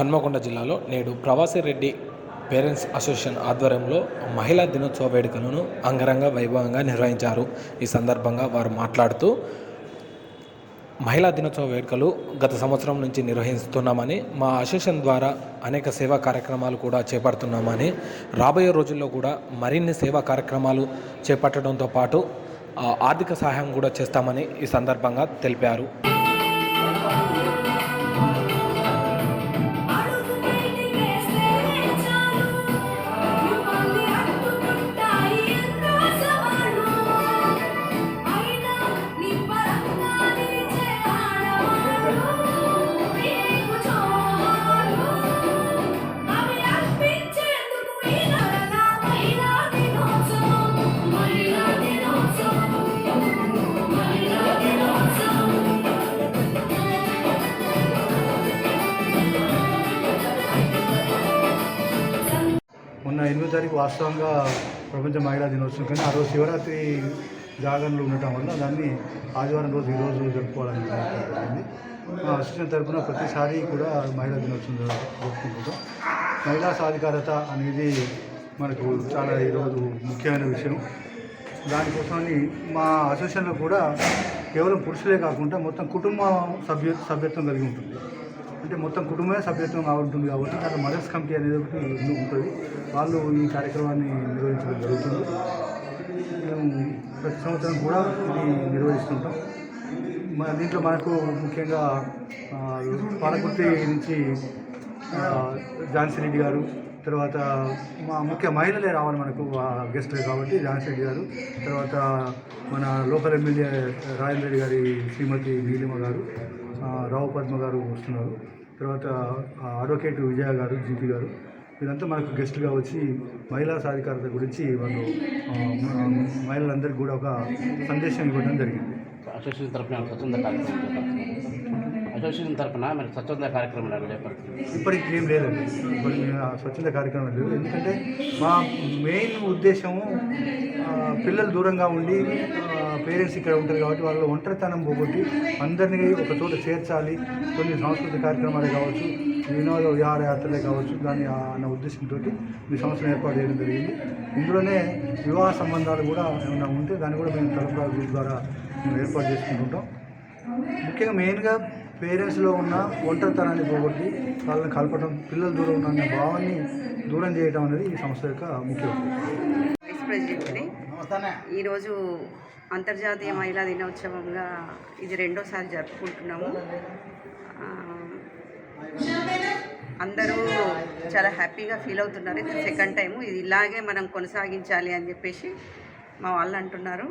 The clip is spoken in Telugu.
హన్మకొండ జిల్లాలో నేడు ప్రవాసి రెడ్డి పేరెంట్స్ అసోసియేషన్ ఆధ్వర్యంలో మహిళా దినోత్సవ వేడుకలను అంగరంగ వైభవంగా నిర్వహించారు. ఈ సందర్భంగా వారు మాట్లాడుతూ మహిళా దినోత్సవ వేడుకలు గత సంవత్సరం నుంచి నిర్వహిస్తున్నామని మా అసోసియేషన్ ద్వారా అనేక సేవా కార్యక్రమాలు కూడా చేపడుతున్నామని రాబోయే రోజుల్లో కూడా మరిన్ని సేవా కార్యక్రమాలు చేపట్టడంతో పాటు ఆర్థిక సహాయం కూడా చేస్తామని ఈ సందర్భంగా తెలిపారు. మొన్న ఎనిమిదో తారీఖు వాస్తవంగా ప్రపంచ మహిళా దినోత్సవం కానీ ఆ రోజు శివరాత్రి జాగరణలు ఉండటం వల్ల దాన్ని ఆదివారం రోజు ఈరోజు జరుపుకోవాలని జరిగింది మా అసిస్టెంట్ తరఫున ప్రతిసారి కూడా మహిళా దినోత్సవం జరుపుకుంటుంటాం. మహిళా సాధికారత అనేది మనకు చాలా ఈరోజు ముఖ్యమైన విషయం. దానికోసమని మా అసోసియేషన్లో కూడా కేవలం పురుషులే కాకుండా మొత్తం కుటుంబ సభ్య సభ్యత్వం కలిగి ఉంటుంది. అంటే మొత్తం కుటుంబమే సభ్యత్వం ఉంటుంది కాబట్టి దాంట్లో మదర్స్ కమిటీ అనేది ఒకటి ఉంటుంది. వాళ్ళు ఈ కార్యక్రమాన్ని నిర్వహించడం జరుగుతుంది. మేము ప్రతి సంవత్సరం కూడా ఇది నిర్వహిస్తుంటాం. మన దీంట్లో మనకు ముఖ్యంగా పాలకుర్తి నుంచి ఝాన్సీ రెడ్డి గారు తర్వాత మా ముఖ్య మహిళలే రావాలి మనకు గెస్ట్ కాబట్టి ఝాన్సీ రెడ్డి గారు తర్వాత మన లోకల్ ఎమ్మెల్యే రాజేంద్ర రెడ్డి గారి శ్రీమతి నీలిమ గారు రావు పద్మ గారు వస్తున్నారు. తర్వాత అడ్వకేట్ విజయ గారు జీపీ గారు. వీరంతా మనకు గెస్ట్గా వచ్చి మహిళా సాధికారత గురించి వాళ్ళు మహిళలందరికీ కూడా ఒక సందేశం ఇవ్వడం జరిగింది. అసోసియేషన్ తరఫున స్వచ్ఛంద కార్యక్రమం అసోసియేషన్ తరఫున మీరు స్వచ్ఛంద చేపడుతున్నారు ఇప్పటికి ఏం లేదండి. ఆ స్వచ్ఛంద కార్యక్రమం లేదు. ఎందుకంటే మా మెయిన్ ఉద్దేశము పిల్లలు దూరంగా ఉండి పేరెంట్స్ ఇక్కడ ఉంటారు కాబట్టి వాళ్ళ ఒంటరితనం పోగొట్టి అందరినీ ఒక చోట చేర్చాలి. కొన్ని సాంస్కృతిక కార్యక్రమాలే కావచ్చు వినోద విహారయాత్రలే కావచ్చు దాని ఆ- అన్న ఉద్దేశంతో ఈ సంవత్సరం ఏర్పాటు చేయడం జరిగింది. ఇందులోనే వివాహ సంబంధాలు కూడా ఏమైనా ఉంటే దాన్ని కూడా మేము తలపా గ్రూప్ ద్వారా మేము ఏర్పాటు చేసుకుంటుంటాం. ముఖ్యంగా మెయిన్గా పేరెంట్స్లో ఉన్న ఒంటరితనాన్ని పోగొట్టి వాళ్ళని కలపడం పిల్లలు దూరం ఉన్న భావాన్ని దూరం చేయడం అనేది ఈ సంస్థ యొక్క ముఖ్య ఉద్దేశం. ప్రెసిడెంట్ని ఈరోజు అంతర్జాతీయ మహిళా దినోత్సవంగా ఇది రెండోసారి జరుపుకుంటున్నాము. అందరూ చాలా హ్యాపీగా ఫీల్ అవుతున్నారు. ఇది సెకండ్ టైము. ఇది ఇలాగే మనం కొనసాగించాలి అని చెప్పేసి మా వాళ్ళు అంటున్నారు.